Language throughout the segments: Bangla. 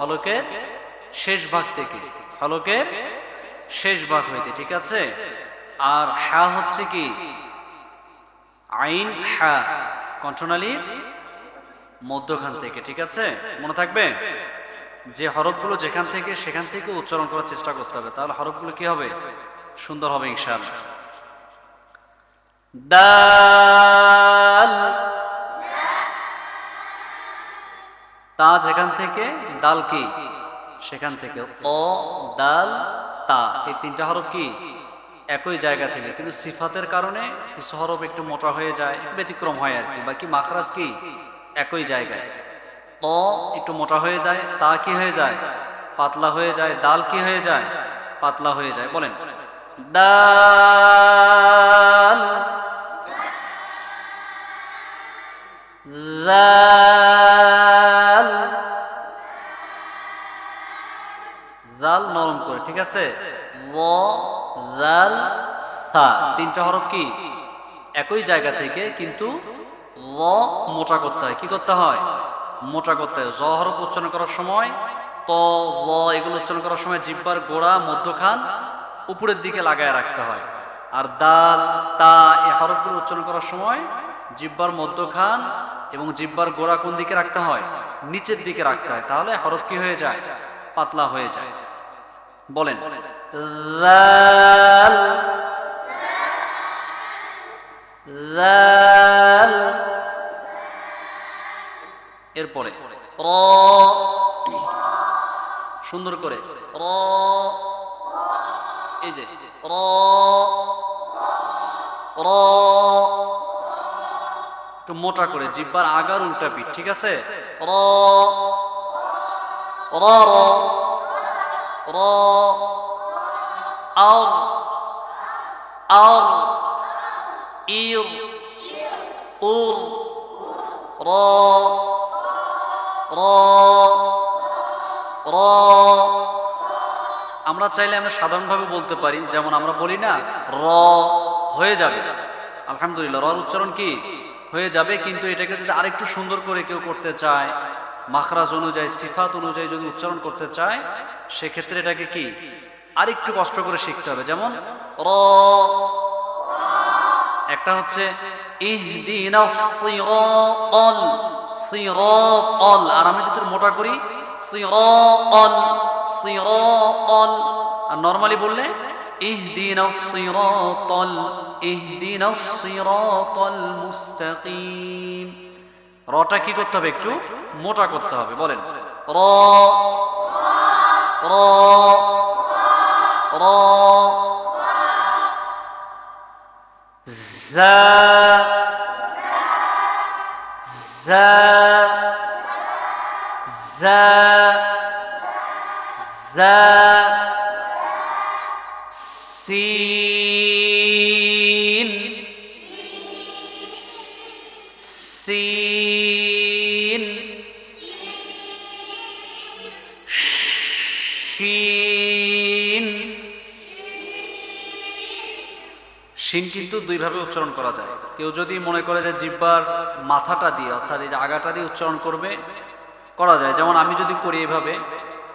হলকের শেষ ভাগ থেকে হলকের শেষ ভাগ হইতে, ঠিক আছে? আর হ্যা হচ্ছে কি? আইন হ্যা কণ্ঠনালীর মধ্যখান থেকে, ঠিক আছে? মনে থাকবে? যে হরফগুলো যেখান থেকে, সেখান থেকে উচ্চারণ করার চেষ্টা করতে হবে, তাহলে হরফগুলো কি হবে? সুন্দর হবে দাল তা যেখান থেকে? দাল কি? সেখান থেকে। অ দাল, তা। এই তিনটা হরফ কি? একই জায়গা থেকে। কিন্তু সিফাতের কারণে কিছু হরফ একটু মোটা হয়ে যায় ব্যতিক্রম হয় আর কি। বাকি মাখরাজ কি? একই জায়গায়। ত একটু মোটা হয়ে যায়, তা কি হয়ে যায়? পাতলা হয়ে যায়, দাল কি হয়ে যায়? পাতলা হয়ে যায়। বলেন। দাল ঠিক আছে? তিনটা হরফ কি? একই জায়গা থেকে কিন্তু ল মোটা করতে হয়। কি করতে হয়? মোটা করতে হয়। জ হরফ উচ্চারণ করার সময়, ত, ল এগুলো উচ্চারণ করার সময় জিব্বার গোড়া, মধ্যখান উপরের দিকে লাগায় রাখতে হয়। আর দাল তা এই হরফগুলো উচ্চারণ করার সময় জিব্বার মধ্যখান এবং জিব্বার গোড়া কোন দিকে রাখতে হয়? নিচের দিকে রাখতে হয়। তাহলে হরফ কি হয়ে যায়? পাতলা হয়ে যায়। বলেন। এরপরে র। সুন্দর করে র। এই যে র। র। একটু মোটা করে জিব্বার আগার উল্টা পিঠ ঠিক আছে? র। র র। র আর আর ইর উর, র র র। আমরা চাইলে আমরা সাধারণভাবে বলতে পারি, যেমন আমরা বলি না, র হয়ে যাবে। আলহামদুলিল্লাহ, রর উচ্চারণ কি? হয়ে যাবে, কিন্তু এটাকে যদি আরেকটু সুন্দর করে কেউ করতে চায় মাখরাজ অনুযায়ী, সিফাত অনুযায়ী যদি উচ্চারণ করতে চায়, সেক্ষেত্রে এটাকে কি? আরেকটু কষ্ট করে শিখতে হবে। যেমন, র। একটা হচ্ছে আর আমি যদি মোটা করি আর নরমালি বললে ইহদিনাস সিরাতাল ইহদিনাস সিরাতাল মুস্তাকিম। রটা কি করতে হবে একটু মোটা করতে হবে বলেন র র শিন। শিন কিন্তু দুইভাবে উচ্চারণ করা যায়। কেউ যদি মনে করে যে জিব্বার মাথাটা দিয়ে, অর্থাৎ এই যে আগাটা দিয়ে উচ্চারণ করবে, করা যায়। যেমন আমি যদি করি এভাবে,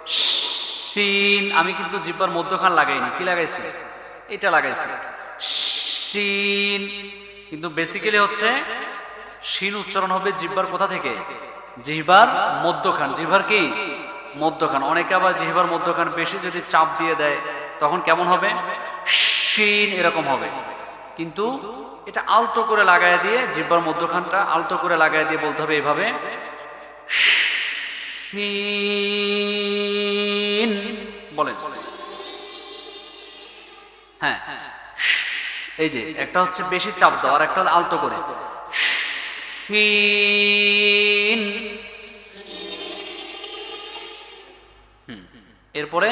শিন, আমি কিন্তু জিব্বার মধ্যখান লাগাইনি কি লাগাইছি? এটা লাগাইছি। শিন। কিন্তু বেসিক্যালি হচ্ছে, শিন উচ্চারণ হবে জিব্বার কোথা থেকে? জিহ্বার মধ্যখান। জিহ্বার কি? মধ্যখান। অনেকে আবার জিহ্বার মধ্যখান বেশি যদি চাপ দিয়ে দেয়, তখন কেমন হবে? শিন এরকম হবে। কিন্তু এটা আলতো করে লাগায় দিয়ে, জিহ্বার মধ্যখানটা আলতো করে লাগায় দিয়ে বলতে হবে এইভাবে শিন বলেন। হ্যাঁ। এই যে, একটা হচ্ছে বেশি চাপ দাও আর একটা হলো আলতো করে। শিন এরপরে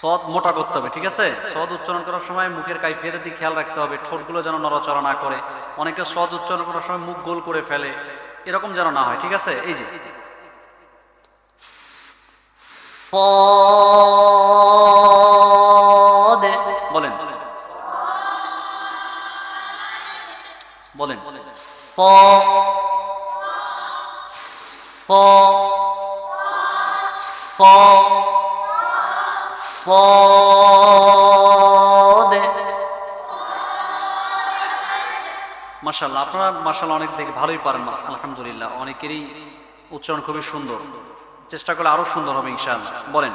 সদ। মোটা করতে হবে, ঠিক আছে? সদ উচ্চারণ করার সময় মুখের কাইফিয়াতের দিকে খেয়াল রাখতে হবে, ঠোঁটগুলো যেন নড়াচড়া না করে। অনেকে সদ উচ্চারণ করার সময় মুখ গোল করে ফেলে, এরকম যেন না হয়, ঠিক আছে? এই যে। সদ। ف ف صاد মাশাল্লাহ আপনারা মাশাল্লাহ অনেক দেখে ভালোই পারেন আলহামদুলিল্লাহ অনেকেরই উচ্চারণ খুবই সুন্দর চেষ্টা করলে আরো সুন্দর হবে ইনশাআল্লাহ বলেন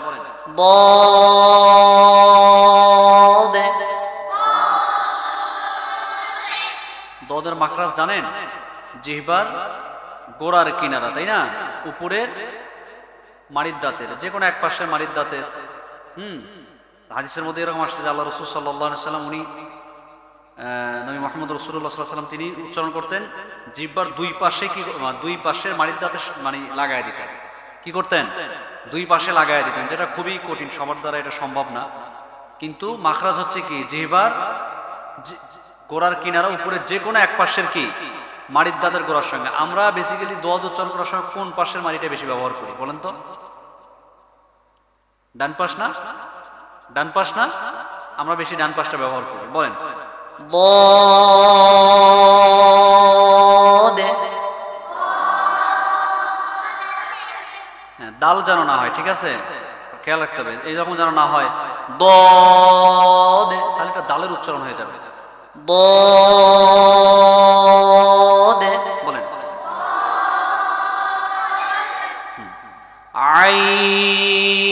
ضاد দদের মাখরাজ জানেন জিহবার গোড়ার কিনারা, তাই না? উপরের মারির দাঁতের, যে কোনো এক পাশের মারির দাঁতের। হুম। হাদিসের মধ্যে এরকম আসছে যে আল্লাহ রসুল সাল্লাম উনি নবী মোহাম্মদ রসুল্লাহ সাল্লাম তিনি উচ্চারণ করতেন, জিব্বার দুই পাশে কি দুই পাশের মারির দাঁতে মানে লাগাই দিতেন। কি করতেন? দুই পাশে লাগাই দিতেন, যেটা খুবই কঠিন, সবার দ্বারা এটা সম্ভব না। কিন্তু মাখরাজ হচ্ছে কি, জিহবার গোড়ার কিনারা উপরে যে কোনো এক পাশের কি? মাড়ির দাঁতের গোড়ার সঙ্গে। আমরা বেসিক্যালি দোয়া উচ্চারণ করার সময় কোন পাশের মাড়িটা বেশি ব্যবহার করি, বলেন তো? ডান পাশ না? ডান পাশ না? আমরা বেশি ডান পাশটা ব্যবহার করি, বলেন। হ্যাঁ, দাল যেন না হয়, ঠিক আছে? খেয়াল রাখতে হবে, এই যখন যেন না হয় দ তাহলে একটা দালের উচ্চারণ হয়ে যাবে। عين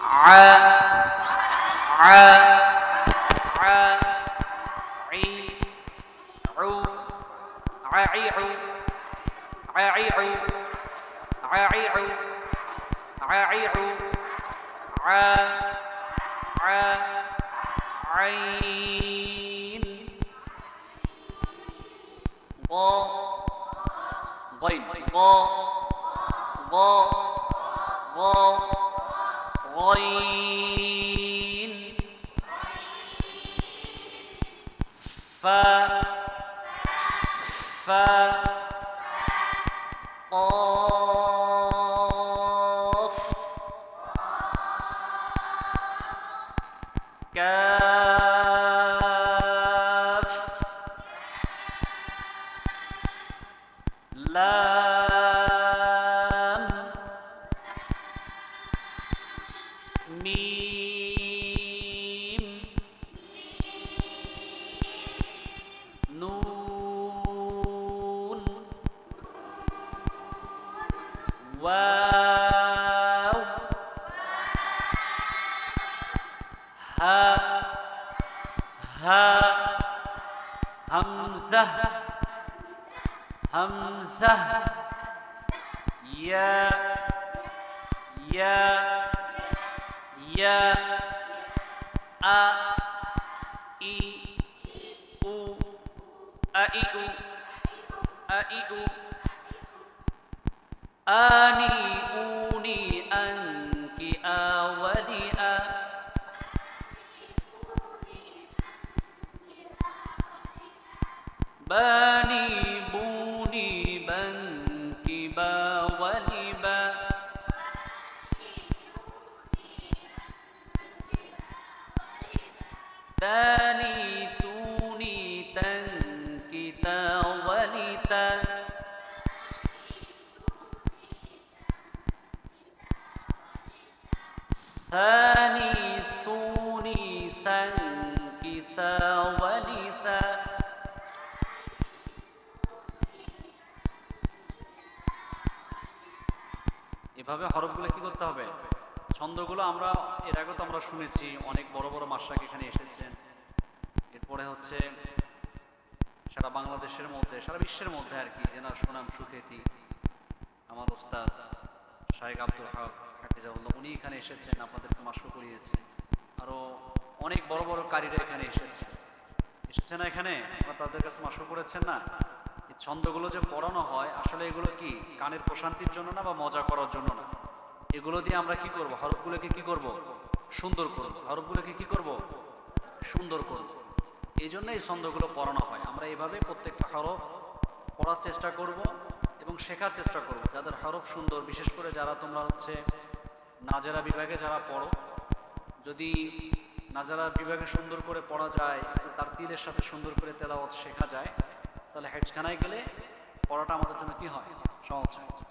ع ع ع ع ع عين ضاد غين غا غا غا غين. فا فا طا লাম মিম নুন ওয়াও হা হা হামজা همزة يا يا يا أ إي أو أ إي أو أ إي أو آني أوني أنك آولي أ باني ثاني ثوني ثنك ثا ولثا এভাবে হরফগুলো কি করতে হবে ছন্দগুলো আমরা এর আগে তো আমরা শুনেছি অনেক বড় বড় মাসাক এখানে এসেছেন এরপরে হচ্ছে সারা বাংলাদেশের মধ্যে সারা বিশ্বের মধ্যে আর কি যেনার সুনাম সুখ্যাতি আমার ওস্তাদ শাহেক আব্দুল হক হাফিজাউল্লাহ উনি এখানে এসেছেন আপনাদেরকে মাস্ক করিয়েছেন আরও অনেক বড় বড় কারীরা এখানে এসেছেন এসেছে না এখানে? আপনারা তাদের কাছে মাস্ক করেছেন না? এই ছন্দগুলো যে পড়ানো হয়, আসলে এগুলো কি কানের প্রশান্তির জন্য না বা মজা করার জন্য না? এগুলো দিয়ে আমরা কি করব? হরফগুলোকে কি করব? সুন্দর করব। হরফগুলোকে কি করব? সুন্দর করব। এই জন্য এই ছন্দগুলো পড়ানো হয়। আমরা এইভাবে প্রত্যেকটা হরফ পড়ার চেষ্টা করব। শেখার চেষ্টা করব যাদের হরফ সুন্দর, বিশেষ করে যারা তোমরা হচ্ছে নাজারা বিভাগে যারা পড়ো, যদি নাজারা বিভাগে সুন্দর করে পড়া যায় তার তিলের সাথে সুন্দর করে তেলাওয়াত শেখা যায়, তাহলে হেডখানায় গেলে পড়াটা আমাদের জন্য কী হয়? সহজ হয়।